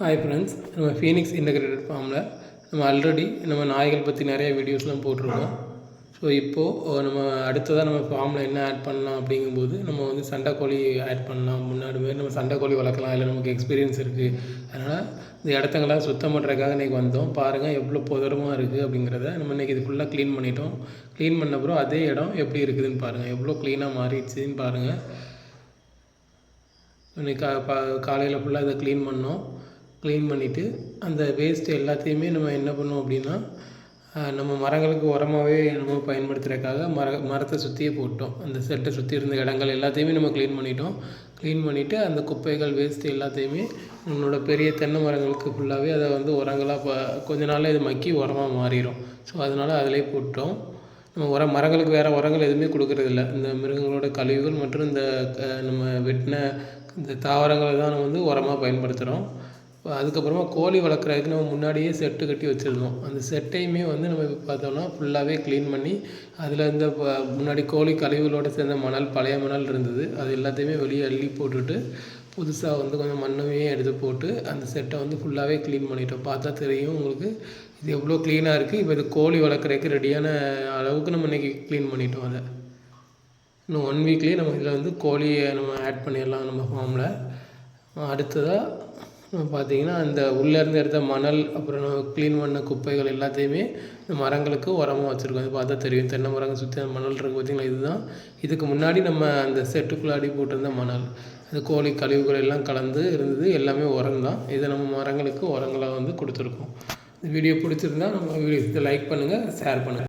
Hi friends நம்ம Phoenix integrated ஃபார்மில் நம்ம ஆல்ரெடி நம்ம நாய்கள் பற்றி நிறைய வீடியோஸ்லாம் போட்டிருக்கோம். ஸோ இப்போது நம்ம அடுத்ததாக நம்ம ஃபார்மில் என்ன ஆட் பண்ணலாம் அப்படிங்கும்போது நம்ம வந்து சண்டைக்கோழி ஆட் பண்ணலாம். முன்னாடி மாதிரி நம்ம சண்டைக்கோழி வளர்க்கலாம். இல்லை நமக்கு எக்ஸ்பீரியன்ஸ் இருக்குது அதனால் இந்த இடத்தங்களாம் சுத்தம் பண்ணுறதுக்காக இன்றைக்கி வந்தோம். பாருங்கள் எவ்வளோ புதரமாக இருக்குது அப்படிங்கிறத நம்ம இன்றைக்கி இது ஃபுல்லாக க்ளீன் பண்ணிட்டோம். க்ளீன் பண்ண அப்புறம் அதே இடம் எப்படி இருக்குதுன்னு பாருங்கள் எவ்வளோ க்ளீனாக மாறிடுச்சுன்னு பாருங்கள் இன்னைக்கு கா பா காலையில் ஃபுல்லாக இதை க்ளீன் பண்ணோம். க்ளீன் பண்ணிவிட்டு அந்த வேஸ்ட்டு எல்லாத்தையுமே நம்ம என்ன பண்ணோம் அப்படின்னா நம்ம மரங்களுக்கு உரமாகவே நம்ம பயன்படுத்துகிறதுக்காக மர மரத்தை சுற்றியே போட்டோம். அந்த செட்டை சுற்றி இருந்த இடங்கள் எல்லாத்தையுமே நம்ம க்ளீன் பண்ணிட்டோம். க்ளீன் பண்ணிவிட்டு அந்த குப்பைகள் வேஸ்ட்டு எல்லாத்தையுமே நம்மளோட பெரிய தென்னை மரங்களுக்கு ஃபுல்லாகவே அதை வந்து உரங்களாக இப்போ கொஞ்ச நாளில் இது மக்கி உரமாக மாறிடும் ஸோ அதனால் அதிலே போட்டோம். நம்ம உரம் மரங்களுக்கு வேறு உரங்கள் எதுவுமே கொடுக்கறதில்ல. இந்த மிருகங்களோட கழிவுகள் மற்றும் இந்த நம்ம வெட்டின இந்த தாவரங்களை தான் நம்ம வந்து உரமாக பயன்படுத்துகிறோம் அதுக்கப்புறமா கோழி வளர்க்குறதுக்கு நம்ம முன்னாடியே செட்டு கட்டி வச்சுருந்தோம். அந்த செட்டையுமே வந்து நம்ம இப்போ பார்த்தோம்னா ஃபுல்லாகவே க்ளீன் பண்ணி அதில் இருந்த முன்னாடி கோழி கழிவுகளோடு சேர்ந்த மணல் பழைய மணல் இருந்தது. அது எல்லாத்தையுமே வெளியே அள்ளி போட்டுட்டு புதுசாக வந்து கொஞ்சம் மண்ணுமே எடுத்து போட்டு அந்த செட்டை வந்து ஃபுல்லாகவே க்ளீன் பண்ணிட்டோம். பார்த்தா தெரியும் உங்களுக்கு இது எவ்வளோ க்ளீனாக இருக்குது இப்போ இது கோழி வளர்க்குறதுக்கு ரெடியான அளவுக்கு நம்ம இன்றைக்கி க்ளீன் பண்ணிட்டோம் அதை. இன்னும் ஒன் வீக்லேயே நம்ம இதில் வந்து கோழியை நம்ம ஆட் பண்ணிடலாம் நம்ம ஃபார்மில் அடுத்ததாக பார்த்திங்கன்னா அந்த உள்ளேருந்து எடுத்த மணல் அப்புறம் க்ளீன் பண்ண குப்பைகள் எல்லாத்தையுமே இந்த மரங்களுக்கு உரமாக வச்சுருக்கோம். இது பார்த்தா தெரியும். தென்னை மரங்கள் சுற்றி அந்த மணல் இருக்குது பார்த்திங்களா? இதுதான். இதுக்கு முன்னாடி நம்ம அந்த செட்டுக்குள்ளே அடி போட்டிருந்த மணல். அந்த கோழி கழிவுகள் எல்லாம் கலந்து இருந்தது. எல்லாமே உரம் தான். இதை நம்ம மரங்களுக்கு உரங்களாக வந்து கொடுத்துருக்கோம். இந்த வீடியோ பிடிச்சிருந்தா நம்ம வீடியோ லைக் பண்ணுங்கள் ஷேர் பண்ணுங்கள்